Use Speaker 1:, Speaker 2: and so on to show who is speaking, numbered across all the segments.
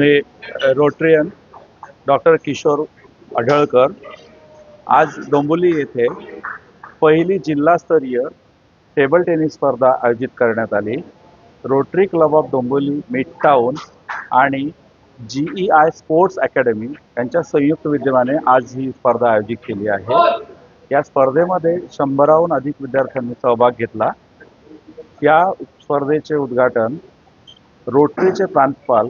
Speaker 1: मी Rotarian doctor Kishor Adhalkar. आज डोंबोली येथे पहिली जिल्हास्तरीय टेबल टेनिस स्पर्धा आयोजित करण्यात आली. Rotary club of Dombivli midtown आणि G E I sports academy यांच्या संयुक्त विद्यमाने आज ही स्पर्धा आयोजित केली आहे. या स्पर्धेमध्ये शंभराहून अधिक विद्यार्थ्यांनी सहभाग घेतला. या स्पर्धेचे उद्घाटन रोटरीचे प्रांतपाल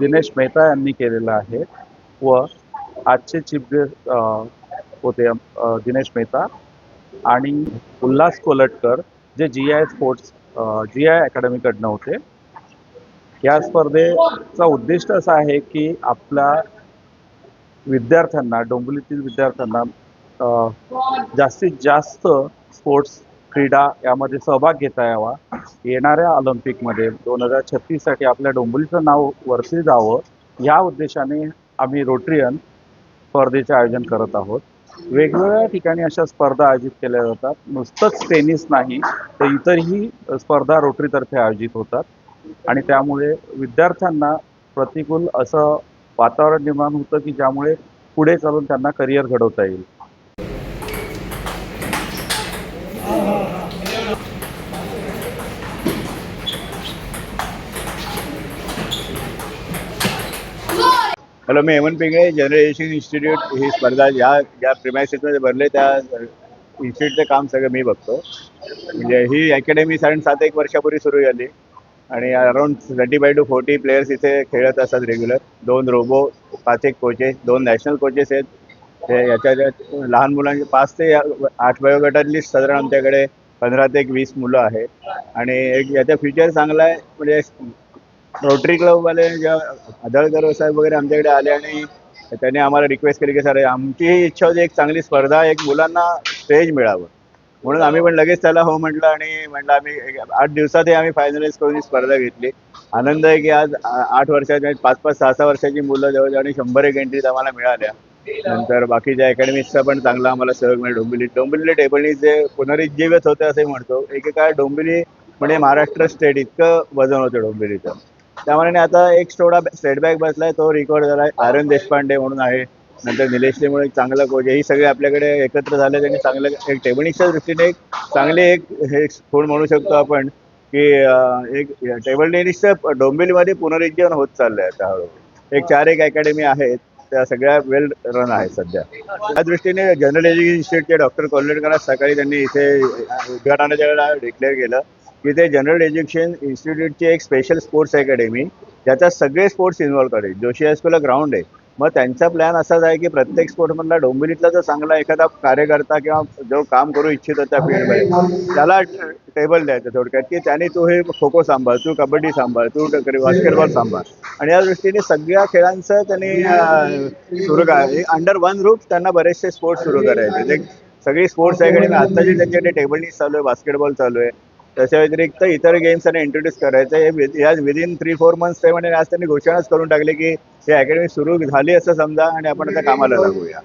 Speaker 1: दिनेश मेहता यांनी केलेलं आहे व आजचे चीफ गेस्ट होते दिनेश मेहता आणि उल्हास कोलटकर जे G I sports G I अकॅडमीकडनं होते. या स्पर्धेचा उद्दिष्ट असा आहे की आपल्या विद्यार्थ्यांना डोंबिवलीतील विद्यार्थ्यांना जास्तीत जास्त स्पोर्ट्स क्रीडा यामध्ये सहभाग घेता यावा. येणाऱ्या ऑलिम्पिकमध्ये दोन हजार छत्तीससाठी आपल्या डोंबिवलीचं नाव वरती जावं या उद्देशाने आम्ही रोटरियन स्पर्धेचे आयोजन करत आहोत. वेगवेगळ्या ठिकाणी अशा स्पर्धा आयोजित केल्या जातात. नुसतंच टेनिस नाही तर इतरही स्पर्धा रोटरीतर्फे आयोजित होतात. आणि त्यामुळे विद्यार्थ्यांना प्रतिकूल असं वातावरण निर्माण होतं की ज्यामुळे पुढे चालून त्यांना करिअर घडवता येईल.
Speaker 2: हॅलो मी Hemant Pingale general education institute ही स्पर्धा ज्या ज्या प्रिमायसेसमध्ये भरले. त्या इन्स्टिट्यूटचं काम सगळं मी बघतो. म्हणजे ही अकॅडमी साधारण सात एक वर्षापूर्वी सुरू झाली. आणि around thirty five to forty players इथे खेळत असतात रेग्युलर दोन रोबो पाच एक कोचेस दोन नॅशनल कोचेस आहेत. ते याच्या लहान मुलांचे पाच ते आठ वयोगटातली साधारण आमच्याकडे पंधरा ते एक वीस मुलं आहेत. आणि एक याचा फ्युचर चांगला आहे म्हणजे रोटरी क्लबवाले ज्या आदळकर साहेब वगैरे आमच्याकडे आले आणि त्यांनी आम्हाला रिक्वेस्ट केली की सर आमचीही इच्छा होती एक चांगली स्पर्धा एक मुलांना स्टेज मिळावं. म्हणून आम्ही पण लगेच त्याला हो म्हटलं आणि म्हटलं आम्ही आठ दिवसातही आम्ही फायनलाइज करून ही स्पर्धा घेतली. आनंद आहे की आज आठ वर्षाची पाच पाच सहा सहा वर्षाची मुलं जवळजवळ आणि शंभर एक एंट्रीज आम्हाला मिळाल्या. नंतर बाकीच्या अकॅडमीचा पण चांगला आम्हाला सहयोग मिळेल. डोंबिवली डोंबिवली टेबलनी जे पुनरुज्जीवित होते असे म्हणतो. एकेकाळ डोंबिवली म्हणजे महाराष्ट्र स्टेट इतकं वजन होतं डोंबिवलीचं. त्यामुळे आता एक थोडा स्टेट बॅक बसलाय तो रिकॉर्ड झालाय. आर्यन देशपांडे म्हणून आहे. नंतर निलेश म्हणून एक चांगला कोच हे ही सगळे आपल्याकडे एकत्र झाले त्यांनी चांगलं एक टेबलिंगच्या दृष्टीने एक चांगली एक हे म्हणू शकतो आपण की अं, एक टेबल टेनिसचं डोंबिवलीमध्ये पुनरुज्जीवन होत चाललंय आता हळूहळू एक चार एक अकॅडमी आहेत. त्या सगळ्या वेल रन आहेत सध्या. त्या दृष्टीने जनरल एज्युकेशन इन्स्टिट्यूटचे डॉक्टर कोल्हेटकर सकाळी त्यांनी इथे उद्घाटनाच्या वेळेला डिक्लेअर केलं. की ते जनरल एज्युकेशन इन्स्टिट्यूटची एक स्पेशल स्पोर्ट्स अकॅडमी ज्याच्यात सगळे स्पोर्ट्स इन्व्हॉल्व करेल जोशी हायस्कूलला ग्राउंड आहे. मग त्यांचा प्लॅन असाच आहे की प्रत्येक स्पोर्टमधला डोंबिवलीतला जो चांगला एखादा कार्यकर्ता किंवा जो काम करू इच्छितो त्या फील्डमध्ये त्याला टेबल द्यायचं थोडक्यात की त्याने तू हे खो खो सांभाळ तू कबड्डी सांभाळ तू बास्केटबॉल सांभाळ. आणि या दृष्टीने सगळ्या खेळांचं त्यांनी सुरू करा अंडर वन रूफ त्यांना बरेचसे स्पोर्ट्स सुरू करायचे. सगळी स्पोर्ट्स अकॅडमी आत्ताची त्यांच्याकडे टेबल टेनिस चालू आहे बास्केटबॉल चालू आहे. त्याच्या व्यतिरिक्त इतर गेम्स त्यांना इंट्रोड्यूस करायचं हे wit- या विदिन थ्री फोर मंथ्स ते म्हणजे आज त्यांनी घोषणाच करून टाकली की ही अकॅडमी सुरू झाली असं समजा आणि आपण आता कामाला लागूया.